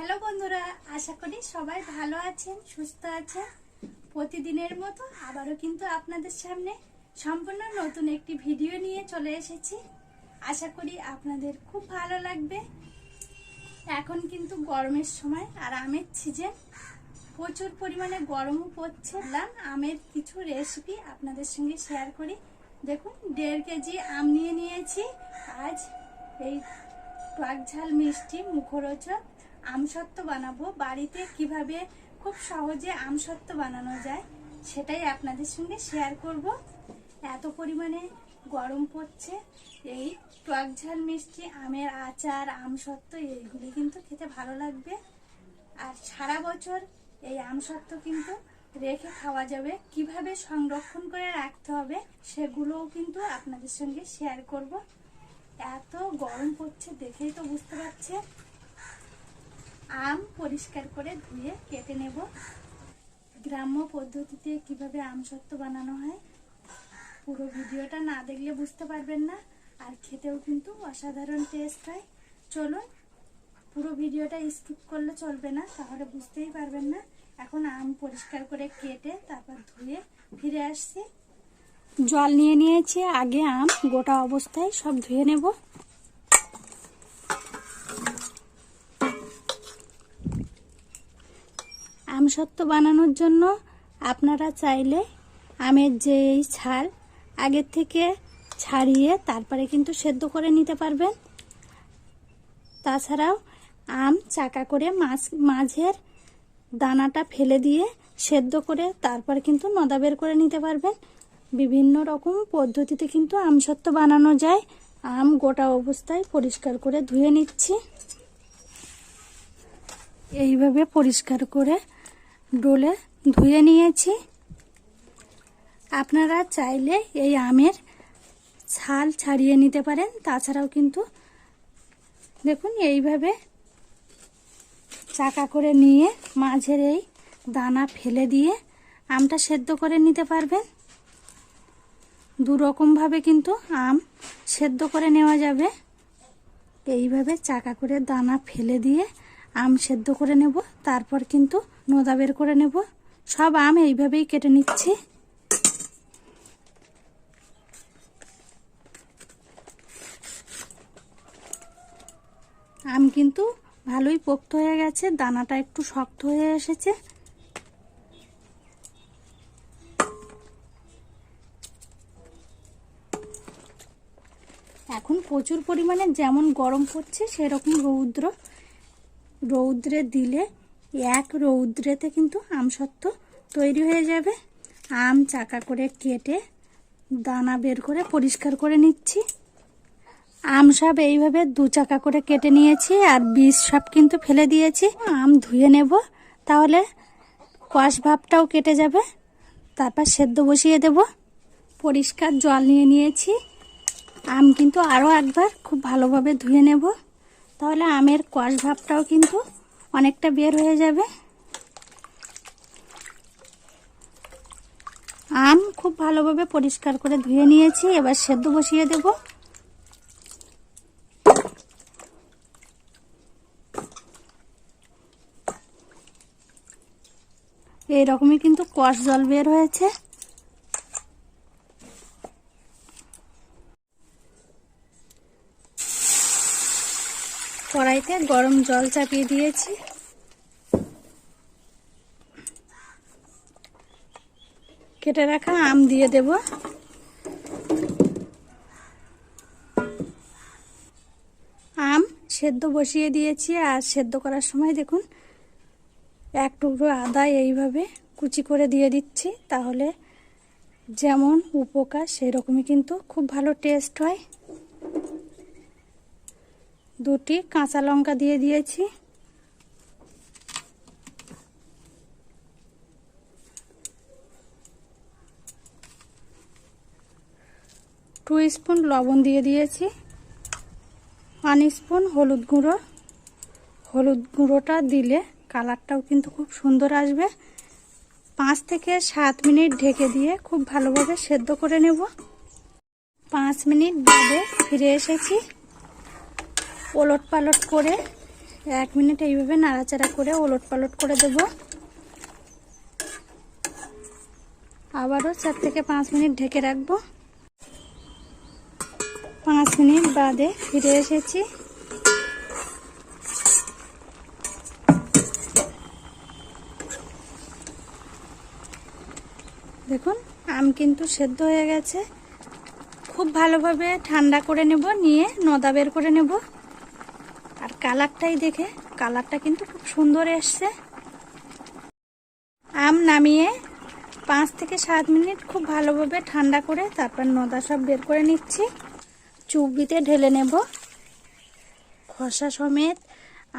Hello বন্ধুরা, আশা করি সবাই ভালো আছেন, সুস্থ আছেন। প্রতিদিনের মতো আবারও কিন্তু আপনাদের সামনে সম্পূর্ণ নতুন একটি ভিডিও নিয়ে চলে এসেছি। আশা করি আপনাদের খুব ভালো লাগবে। এখন কিন্তু গরমের সময় আর আমের সিজন। প্রচুর পরিমাণে গরমও পড়ছে। আমের কিছু রেসিপি আপনাদের সঙ্গে শেয়ার করি। দেখুন, দেড় কেজি আম নিয়ে নিয়েছি। আজ এই টক ঝাল মিষ্টি মুখরোচক আমসত্ত্ব বানাবো। বাড়িতে কীভাবে খুব সহজে আমসত্ত্ব বানানো যায় সেটাই আপনাদের সঙ্গে শেয়ার করব। এত পরিমাণে গরম পড়ছে, এই টক ঝাল, মিষ্টি, আমের আচার, আমসত্ত্ব এইগুলি কিন্তু খেতে ভালো লাগবে। আর সারা বছর এই আমসত্ত্ব কিন্তু রেখে খাওয়া যাবে। কীভাবে সংরক্ষণ করে রাখতে হবে সেগুলোও কিন্তু আপনাদের সঙ্গে শেয়ার করব। এত গরম পড়ছে দেখেই তো বুঝতে পারছে আম পরিষ্কার করে ধুয়ে কেটে নেব। গ্রাম্য পদ্ধতিতে কীভাবে আমসত্ত্ব বানানো হয়, পুরো ভিডিওটা না দেখলে বুঝতে পারবেন না, আর খেতেও কিন্তু অসাধারণ টেস্ট হয়। চলুন, পুরো ভিডিওটা স্কিপ করলে চলবে না, তাহলে বুঝতেই পারবেন না। এখন আম পরিষ্কার করে কেটে তারপর ধুয়ে ফিরে আসছি। জল নিয়ে নিয়েছি, আগে আম গোটা অবস্থায় সব ধুয়ে নেব। আমসত্ত্ব বানানোর জন্য আপনারা চাইলে আমের যে এই ছাল, আগের থেকে ছাড়িয়ে তারপরে কিন্তু সেদ্ধ করে নিতে পারবেন। তাছাড়াও আম চাকা করে মাছ, মাঝের দানাটা ফেলে দিয়ে সেদ্ধ করে তারপর কিন্তু নদা বের করে নিতে পারবেন। বিভিন্ন রকম পদ্ধতিতে কিন্তু আমসত্ত্ব বানানো যায়। আম গোটা অবস্থায় পরিষ্কার করে ধুয়ে নিচ্ছি। এইভাবে পরিষ্কার করে ডোলে ধুয়ে নিয়েছি। আপনারা চাইলে এই আমের ছাল ছাড়িয়ে নিতে পারেন, তাছাড়াও কিন্তু দেখুন এইভাবে চাকা করে নিয়ে মাঝের এই দানা ফেলে দিয়ে আমটা সেদ্ধ করে নিতে পারবেন। দু রকমভাবে কিন্তু আম সেদ্ধ করে নেওয়া যাবে। এইভাবে চাকা করে দানা ফেলে দিয়ে আম সেদ্ধ করে নেব, তারপর কিন্তু নোদা বের করে নেব। সব আম এইভাবেই কেটে নিচ্ছি। আম কিন্তু ভালোই পোক্ত হয়ে গেছে, দানাটা একটু শক্ত হয়ে এসেছে। এখন প্রচুর পরিমাণে যেমন গরম পড়ছে, সেরকম রৌদ্র রৌদ্রে দিলে এক রৌদ্রেতে কিন্তু আমসত্ত্ব তৈরি হয়ে যাবে। আম চাকা করে কেটে দানা বের করে পরিষ্কার করে নিচ্ছি। আম সব এইভাবে দু চাকা করে কেটে নিয়েছি আর বীজ সব কিন্তু ফেলে দিয়েছি। আম ধুয়ে নেব, তাহলে কষ ভাবটাও কেটে যাবে। তারপর সেদ্ধ বসিয়ে দেব। পরিষ্কার জল নিয়ে নিয়েছি। আম কিন্তু আরও একবার খুব ভালোভাবে ধুয়ে নেব। তাহলে আমের কষ ভাবটাও কিন্তু অনেকটা বের হয়ে যাবে। আম খুব ভালোভাবে পরিষ্কার করে ধুয়ে নিয়েছি, এবার সেদ্ধ বসিয়ে দেব। এইরকমই কিন্তু কষ জল বের হয়েছে। কড়াইতে গরম জল চাপিয়ে দিয়েছি। কেটে রাখা আম দিয়ে দেব। আম সেদ্ধ বসিয়ে দিয়েছি আর সেদ্ধ করার সময় দেখুন, এক টুকরো আদা এইভাবে কুচি করে দিয়ে দিচ্ছি। তাহলে যেমন উপকার, সেরকমই কিন্তু খুব ভালো টেস্ট হয়। দুটি কাঁচা লঙ্কা দিয়ে দিয়েছি। টু স্পুন লবণ দিয়ে দিয়েছি। ওয়ান স্পুন হলুদ গুঁড়ো। হলুদ গুঁড়োটা দিলে কালারটাও কিন্তু খুব সুন্দর আসবে। পাঁচ থেকে সাত মিনিট ঢেকে দিয়ে খুব ভালোভাবে সেদ্ধ করে নেব। পাঁচ মিনিট বাদে ফিরে এসেছি। ওলট পালট করে এক মিনিট এইভাবে নাড়াচাড়া করে ওলট পালট করে দেব। আবারও চার থেকে পাঁচ মিনিট ঢেকে রাখব। পাঁচ মিনিট বাদে ফিরে এসেছি। দেখুন, আম কিন্তু সেদ্ধ হয়ে গেছে। খুব ভালোভাবে ঠান্ডা করে নেব, নিয়ে নদা বের করে নেব। কালারটাই দেখে, কালারটা কিন্তু খুব সুন্দর এসছে। আম নামিয়ে পাঁচ থেকে সাত মিনিট খুব ভালোভাবে ঠান্ডা করে তারপর নদা সব বের করে নিচ্ছি। চুবিতে ঢেলে নেব। খসা সমেত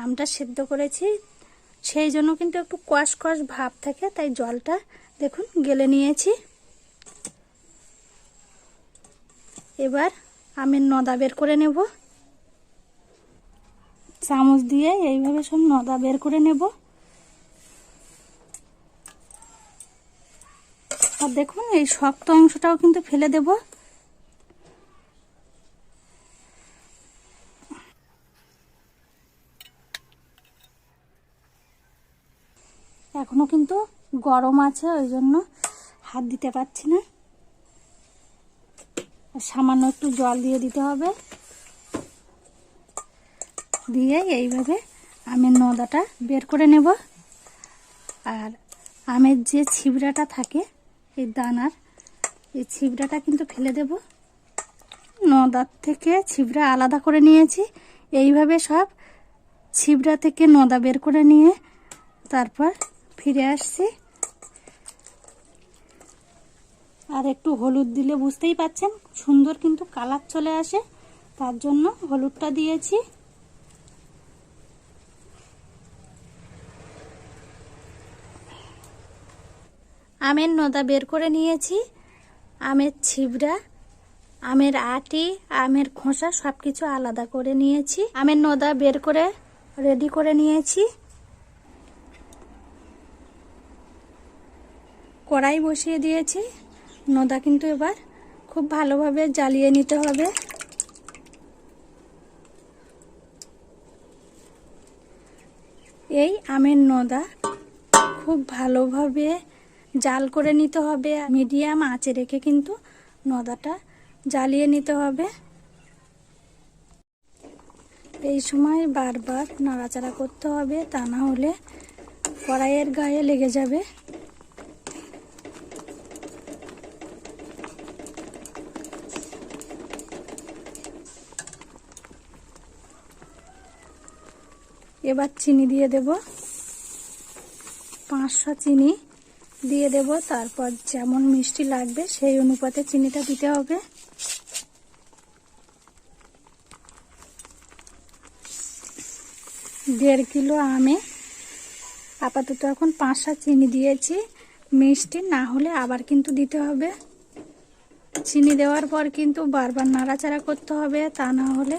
আমটা সেদ্ধ করেছি। সেই জন্য কিন্তু একটু কষ কষ ভাব থাকে, তাই জলটা দেখুন গেলে নিয়েছি। এবার আমের নদা বের করে নেব। চামচ দিয়ে এইভাবে সব নদা বের করে নেব। আর দেখুন, এই শক্ত অংশটাও কিন্তু ফেলে দেব। এখনও কিন্তু গরম আছে, ওই জন্য হাত দিতে পারছি না। সামান্য একটু জল দিয়ে দিতে হবে। দিয়ে এইভাবে আমের নদাটা বের করে নেব। আর আমের যে ছিবড়াটা থাকে, এই দানার, এই ছিবড়াটা কিন্তু ফেলে দেব। নদার থেকে ছিবড়া আলাদা করে নিয়েছি। এইভাবে সব ছিবড়া থেকে নদা বের করে নিয়ে তারপর ফিরে আসছি। আর একটু হলুদ দিলে বুঝতেই পাচ্ছেন, সুন্দর কিন্তু কালার চলে আসে। তার জন্য হলুদটা দিয়েছি। আমের নদা বের করে নিয়েছি। আমের ছিবড়া, আমের আটি, আমের খোসা সব কিছু আলাদা করে নিয়েছি। আমের নদা বের করে রেডি করে নিয়েছি। কড়াই বসিয়ে দিয়েছি। নদা কিন্তু এবার খুব ভালোভাবে জ্বালিয়ে নিতে হবে। এই আমের নদা খুব ভালোভাবে জাল করে নিতে হবে মিডিয়াম আঁচে রেখে কিন্তু নদাটা জ্বালিয়ে নিতে হবে। এই সময় বারবার নাড়াচাড়া করতে হবে, তা না হলে কড়াইয়ের গায়ে লেগে যাবে। এবার চিনি দিয়ে দেব। পাঁচশো চিনি দিয়ে দেব। তারপর যেমন মিষ্টি লাগবে, সেই অনুপাতে চিনিটা দিতে হবে। দেড় কিলো আমে আপাতত এখন পাঁচশো চিনি দিয়েছি। মিষ্টি না হলে আবার কিন্তু দিতে হবে। চিনি দেওয়ার পর কিন্তু বারবার নাড়াচাড়া করতে হবে, তা না হলে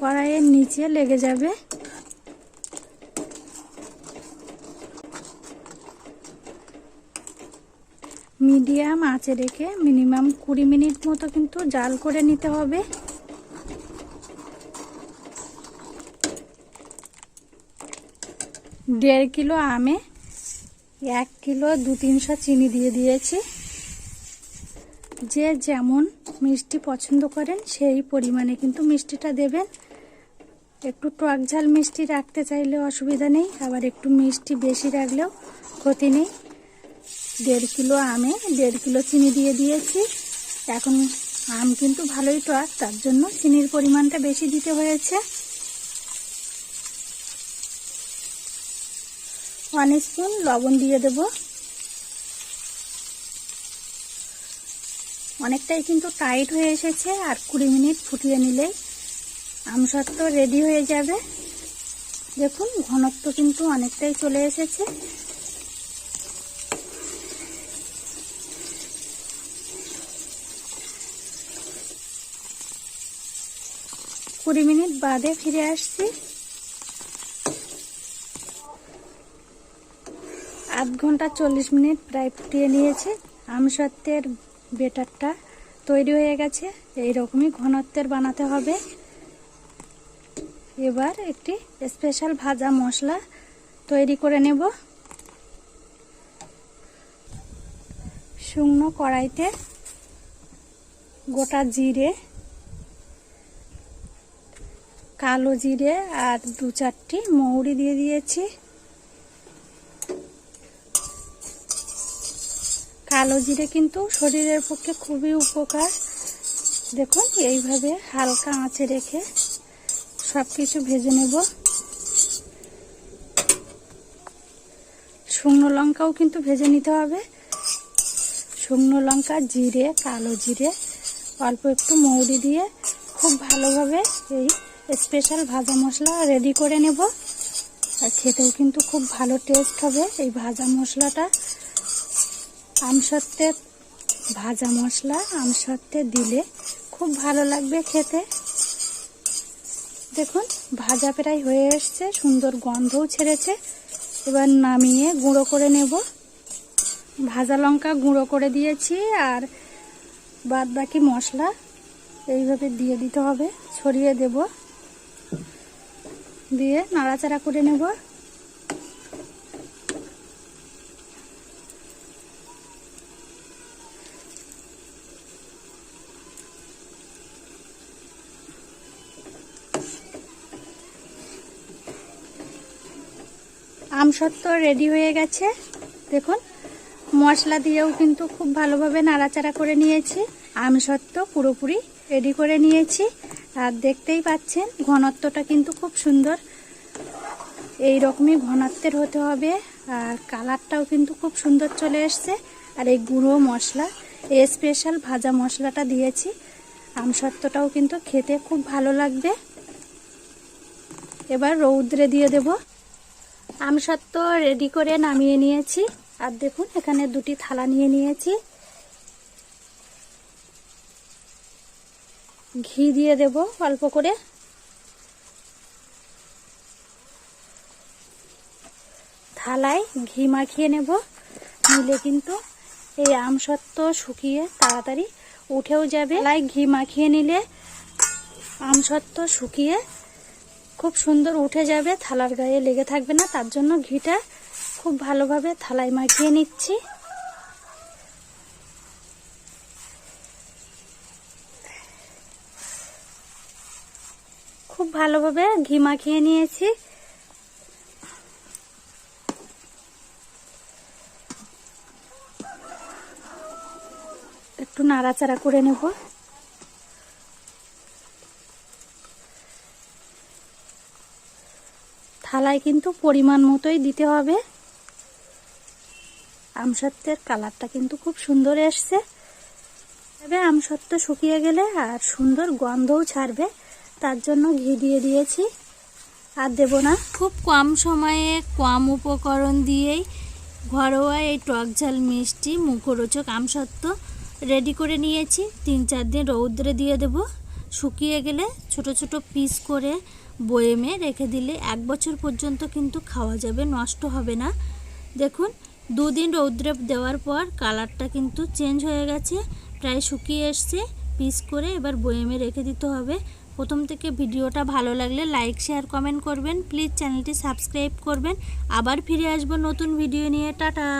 কড়াইয়ের নিচে লেগে যাবে। মিডিয়াম আঁচে রেখে মিনিমাম কুড়ি মিনিট মতো কিন্তু জাল করে নিতে হবে। দেড় কিলো আমে এক কিলো দু তিনশো চিনি দিয়ে দিয়েছি। যে যেমন মিষ্টি পছন্দ করেন সেই পরিমাণে কিন্তু মিষ্টিটা দেবেন। একটু টক ঝাল মিষ্টি রাখতে চাইলে অসুবিধা নেই, আবার একটু মিষ্টি বেশি রাখলেও ক্ষতি নেই। দেড় কিলো আমে, দেড় কিলো চিনি দিয়ে দিয়েছি। এখন আম কিন্তু ভালোই টক, তার জন্য চিনির পরিমাণটা বেশি দিতে হয়েছে। ওয়ান স্পুন লবণ দিয়ে দেব। অনেকটাই কিন্তু টাইট হয়ে এসেছে, আর কুড়ি মিনিট ফুটিয়ে নিলেই আমসত্ব রেডি হয়ে যাবে। দেখুন, ঘনত্ব কিন্তু অনেকটাই চলে এসেছে। কুড়ি মিনিট বাদে ফিরে আসছি। আধ ঘণ্টা চল্লিশ মিনিট প্রায় ফুটিয়ে নিয়েছে। আমসত্ত্বের বেটারটা তৈরি হয়ে গেছে। এই রকমই ঘনত্বের বানাতে হবে। এবার একটি স্পেশাল ভাজা মশলা তৈরি করে নেব। শুকনো কড়াইতে গোটা জিরে কালো জিরে আর দু চারটি মৌরি দিয়ে দিয়েছি। কালো জিরে কিন্তু শরীরের পক্ষে খুবই উপকার। দেখুন, এইভাবে হালকা আঁচে রেখে সব কিছু ভেজে নেব। শুকনো লঙ্কাও কিন্তু ভেজে নিতে হবে। শুকনো লঙ্কা, জিরে, কালো জিরে, অল্প একটু মৌরি দিয়ে খুব ভালোভাবে এই স্পেশাল ভাজা মশলা রেডি করে নেব। আর খেতেও কিন্তু খুব ভালো টেস্ট হবে এই ভাজা মশলাটা। আমসত্ত্বে ভাজা মশলা, আমসত্ত্বে দিলে খুব ভালো লাগবে খেতে। দেখুন, ভাজা প্রায় হয়ে এসছে, সুন্দর গন্ধও ছেড়েছে। এবার নামিয়ে গুঁড়ো করে নেব। ভাজা লঙ্কা গুঁড়ো করে দিয়েছি আর বাদ বাকি মশলা এইভাবে দিয়ে দিতে হবে, ছড়িয়ে দেব। দিয়ে নাড়াচাড়া করে নেব। আমসত্ত্ব রেডি হয়ে গেছে। দেখুন, মশলা দিয়েও কিন্তু খুব ভালোভাবে নাড়াচাড়া করে নিয়েছি। আম আমসত্ত্ব পুরোপুরি রেডি করে নিয়েছি। আর দেখতেই পাচ্ছেন, ঘনত্বটা কিন্তু খুব সুন্দর। এই রকমই ঘনত্বের হতে হবে, আর কালারটাও কিন্তু খুব সুন্দর চলে এসছে। আর এই গুঁড়ো মশলা এই স্পেশাল ভাজা মশলাটা দিয়েছি। আমসত্ত্বটাও কিন্তু খেতে খুব ভালো লাগবে। এবার রৌদ্রে দিয়ে দেব। আমসত্ত্ব রেডি করে নামিয়ে নিয়েছি। আর দেখুন, এখানে দুটি থালা নিয়ে নিয়েছি। ঘি দিয়ে দেব অল্প করে। থালায় ঘি মাখিয়ে নেব। নিলে কিন্তু এই আমসত্ত্ব শুকিয়ে তাড়াতাড়ি উঠেও যাবে। থালায় ঘি মাখিয়ে নিলে আমসত্ত্ব শুকিয়ে খুব সুন্দর উঠে যাবে। থালার গায়ে লেগে থাকবে না, তার জন্য ঘিটা খুব ভালোভাবে থালায় মাখিয়ে নিচ্ছি খুব ভালোভাবে ঘি মাখিয়ে নিয়েছি। একটু নাড়াচাড়া করে নেব। থালায় কিন্তু পরিমাণ মতোই দিতে হবে। আমসত্ত্বের কালারটা কিন্তু খুব সুন্দর এসছে। তবে আমসত্ত্ব শুকিয়ে গেলে আর সুন্দর গন্ধও ছাড়বে। তার জন্য ঘি দিয়ে দিয়েছি। আর দেব না। খুব কম সময়ে কম উপকরণ দিয়েই ঘরোয়া এই টক ঝাল মিষ্টি মুখরোচক আমসত্ত্ব রেডি করে নিয়েছি। তিন চার দিন রৌদ্রে দিয়ে দেব। শুকিয়ে গেলে ছোট ছোট পিস করে বয়েমে রেখে দিলে এক বছর পর্যন্ত কিন্তু খাওয়া যাবে, নষ্ট হবে না। দেখুন, দুদিন রৌদ্রে দেওয়ার পর কালারটা কিন্তু চেঞ্জ হয়ে গেছে, প্রায় শুকিয়ে এসছে। পিস করে এবার বয়েমে রেখে দিতে হবে। প্রথম থেকে ভিডিওটা ভালো লাগলে লাইক, শেয়ার, কমেন্ট করবেন। প্লিজ চ্যানেলটি সাবস্ক্রাইব করবেন। আবার ফিরে আসব নতুন ভিডিও নিয়ে। টাটা!